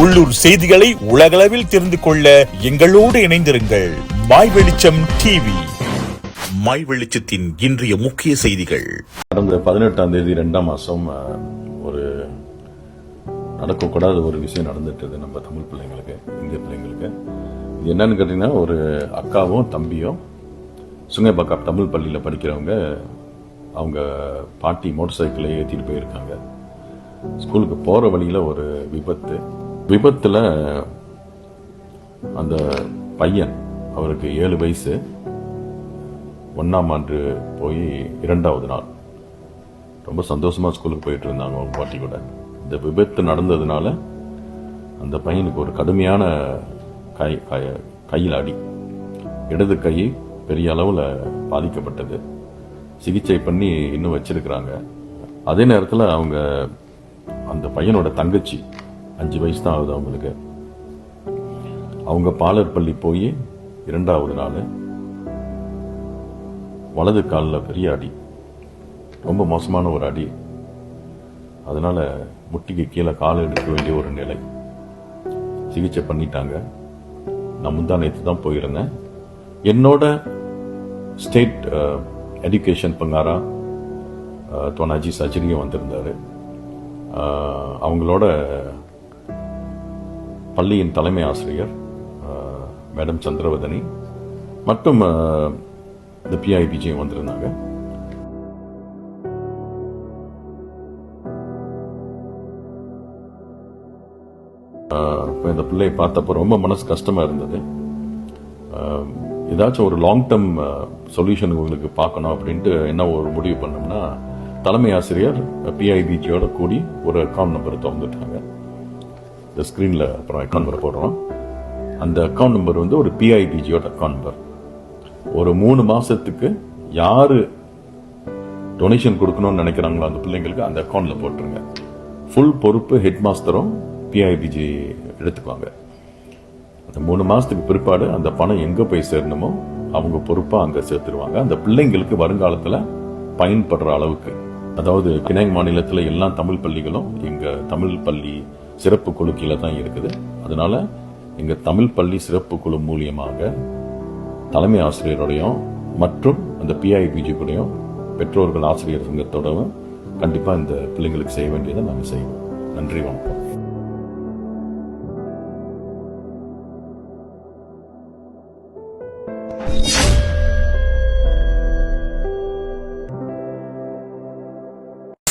உள்ளூர் செய்திகளை உலகளவில் தெரிந்து கொள்ள எங்களோடு இணைந்திருங்கள். மாய் வெளிச்சம் டிவி மாய் வெளிச்சத்தின் இன்றைய முக்கிய செய்திகள். கடந்த பதினெட்டாம் தேதி ரெண்டாம் மாசம் ஒரு நடக்கக்கூடாத ஒரு விஷயம் நடந்துட்டு நம்ம தமிழ் பிள்ளைங்களுக்கு இந்திய பிள்ளைங்களுக்கு. இது என்னன்னு கேட்டீங்கன்னா ஒரு அக்காவும் தம்பியும் சுங்கைப்பாக்கம் தமிழ் பள்ளியில் படிக்கிறவங்க அவங்க பாட்டி மோட்டர் சைக்கிளை ஏற்றிட்டு போயிருக்காங்க. ஸ்கூலுக்கு போகிற வழியில் ஒரு விபத்து. விபத்தில் அந்த பையன் அவருக்கு ஏழு வயசு. ஒன்றாம் ஆண்டு போய் இரண்டாவது நாள். ரொம்ப சந்தோஷமாக ஸ்கூலுக்கு போயிட்டு இருந்தாங்க அவங்க பாட்டி கூட. இந்த விபத்து நடந்ததுனால அந்த பையனுக்கு ஒரு கடுமையான கை கை- கையில் அடி. இடது கை பெரிய அளவில் பாதிக்கப்பட்டது. சிகிச்சை பண்ணி இன்னும் வச்சிருக்கிறாங்க. அதே நேரத்தில் அவங்க அந்த பையனோட தங்கச்சி அஞ்சு வயசு தான் ஆகுது அவங்களுக்கு. அவங்க பாலர் பள்ளி போய் இரண்டாவது நாள் வலது காலில் பெரிய அடி. ரொம்ப மோசமான ஒரு அடி. அதனால் முட்டிக்கு கீழே கால் எடுக்க வேண்டிய ஒரு நிலை. சிகிச்சை பண்ணிட்டாங்க. நான் முந்தா நேற்று தான் போயிருந்தேன். என்னோட ஸ்டேட் எஜுகேஷன் பங்காரா தோனாஜி சஜினியும் வந்திருந்தாரு. அவங்களோட பள்ளியின் தலைமை ஆசிரியர் மேடம் சந்திரவதனி மற்றும் இந்த இந்த பிஐபிஜியும் வந்திருந்தாங்க. இந்த பிள்ளையை பார்த்தப்போ ரொம்ப மனசு கஷ்டமாக இருந்தது. ஏதாச்சும் ஒரு லாங் டேர்ம் சொல்யூஷன் உங்களுக்கு பார்க்கணும் அப்படின்ட்டு என்ன ஒரு முடிவு பண்ணோம்னா தலைமை ஆசிரியர் பிஐபிஜியோட கூடி ஒரு அக்கௌண்ட் நம்பர் திறந்துட்டாங்க. இந்த ஸ்க்ரீனில் அப்புறம் அக்கௌண்ட் நம்பர் போடுறோம். அந்த அக்கௌண்ட் நம்பர் வந்து ஒரு பிஐபிஜியோட அக்கௌண்ட் நம்பர் ஒரு மூணு மாதத்துக்கு யார் டொனேஷன் கொடுக்கணும்னு நினைக்கிறாங்களோ அந்த பிள்ளைங்களுக்கு அந்த அக்கௌண்ட்டில் போட்டுருங்க. ஃபுல் பொறுப்பு ஹெட் மாஸ்டரும் பிஐபிஜி எடுத்துக்குவாங்க. அந்த மூணு மாதத்துக்கு பிற்பாடு அந்த பணம் எங்கே போய் சேரணுமோ அவங்க பொறுப்பாக அங்கே சேர்த்துருவாங்க. அந்த பிள்ளைங்களுக்கு வருங்காலத்தில் பயன்படுற அளவுக்கு. அதாவது பினாங் மாநிலத்தில் எல்லா தமிழ் பள்ளிகளும் எங்கள் தமிழ் பள்ளி சிறப்பு குழு கீழே தான் இருக்குது. அதனால எங்கள் தமிழ் பள்ளி சிறப்பு குழு மூலியமாக தலைமை ஆசிரியரோடையும் மற்றும் அந்த பிஐபிஜி கூடயும் பெற்றோர்கள் ஆசிரியர் சங்கத்தோடவும் கண்டிப்பாக இந்த பிள்ளைங்களுக்கு செய்ய வேண்டியதை நாங்கள் செய்வோம். நன்றி வணக்கம்.